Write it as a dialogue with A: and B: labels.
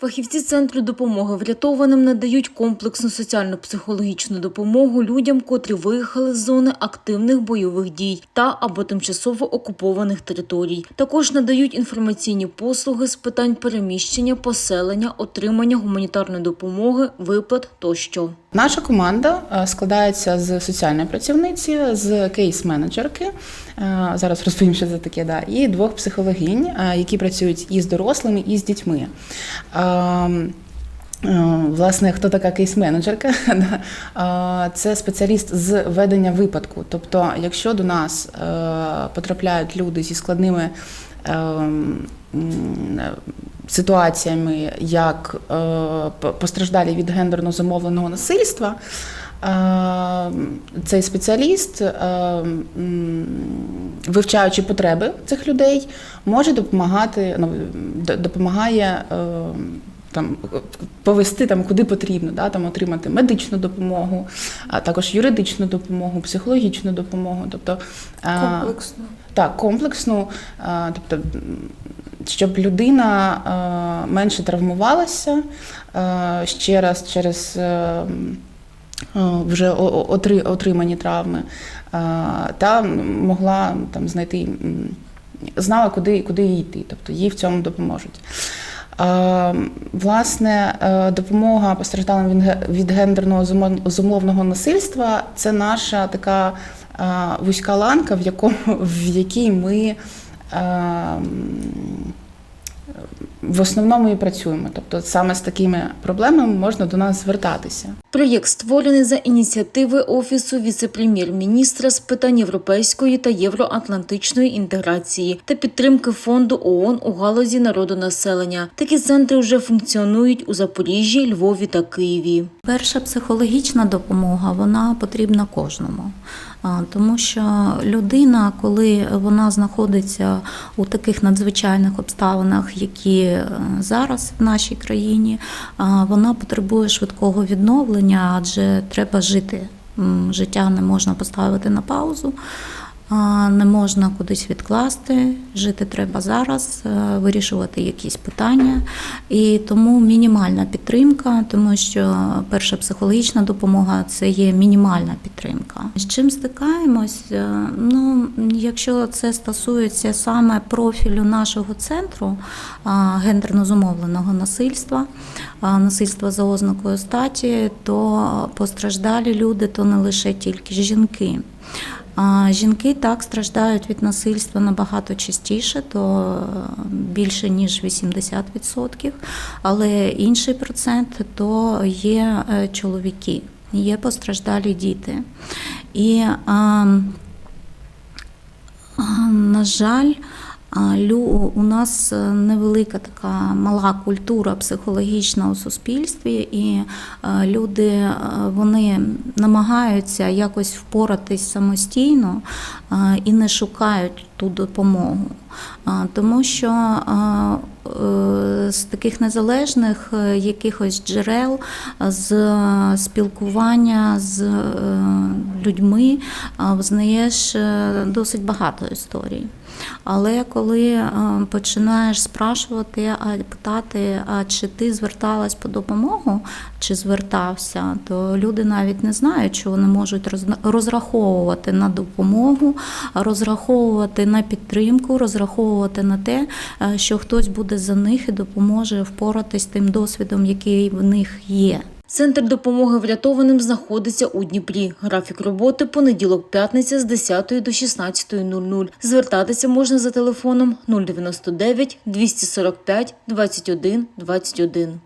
A: Фахівці центру допомоги врятованим надають комплексну соціально-психологічну допомогу людям, котрі виїхали з зони активних бойових дій та або тимчасово окупованих територій. Також надають інформаційні послуги з питань переміщення, поселення, отримання гуманітарної допомоги, виплат тощо.
B: Наша команда е, складається з соціальної працівниці, з кейс-менеджерки. е, Зараз розповім, що це таке, да, і двох психологинь, е, які працюють і з дорослими, і з дітьми. Е, Власне, хто така кейс-менеджерка? Е, Це спеціаліст з ведення випадку. Тобто, якщо до нас е, потрапляють люди зі складними ем, ситуаціями, як е, постраждалі від гендерно замовленого насильства. е, Цей спеціаліст, е, вивчаючи потреби цих людей, може допомагати, ну, допомагає е, там повести там куди потрібно, да, там отримати медичну допомогу, а також юридичну допомогу, психологічну допомогу. Тобто
A: Комплексно.
B: так, комплексну, тобто, щоб людина менше травмувалася ще раз через е, е, вже отримані травми, та могла там знайти, знала, куди, куди йти, тобто їй в цьому допоможуть. Е, Власне, е, допомога постраждалим від ге- від гендерного зумо- зумовного насильства це наша така е, вузька ланка, в якому в якій ми е, м, в основному і працюємо. Тобто саме з такими проблемами можна до нас звертатися.
A: Проєкт створений за ініціативи Офісу віце-прем'єр-міністра з питань європейської та євроатлантичної інтеграції та підтримки фонду ООН у галузі народонаселення. Такі центри вже функціонують у Запоріжжі, Львові та Києві.
C: Перша психологічна допомога вона потрібна кожному. Тому що людина, коли вона знаходиться у таких надзвичайних обставинах, які е, зараз в нашій країні, вона потребує швидкого відновлення, адже треба жити. Життя не можна поставити на паузу. Не можна кудись відкласти, жити треба зараз, е, вирішувати якісь питання. І тому мінімальна підтримка, тому що перша психологічна допомога це є мінімальна підтримка. З чим стикаємось? Е, Ну, якщо це стосується саме профілю нашого центру гендерно зумовленого насильства, насильства за ознакою статі, то постраждалі люди то не лише тільки жінки. Жінки так страждають від насильства набагато частіше, то е, більше ніж 80%, але інший процент то є е, чоловіки, є постраждалі діти. І, на жаль, у нас е, невелика така мала культура психологічна у суспільстві, і е, люди е, вони намагаються якось впоратись самостійно і не шукають ту допомогу. Тому що е, з таких незалежних е, якихось джерел, з спілкування з е, людьми взнаєш досить багато історій. Але коли починаєш спрашувати, питати, а чи ти зверталась по допомогу, чи звертався, то люди навіть не знають, що вони можуть розраховувати на допомогу, розраховувати на підтримку, розраховувати на те, е, що хтось буде за них і допоможе впоратись тим досвідом, який в них є.
A: Центр допомоги врятованим знаходиться у Дніпрі. Графік роботи понеділок-п'ятниця з 10 до 16.00. Звертатися можна за телефоном 099 245 21 21.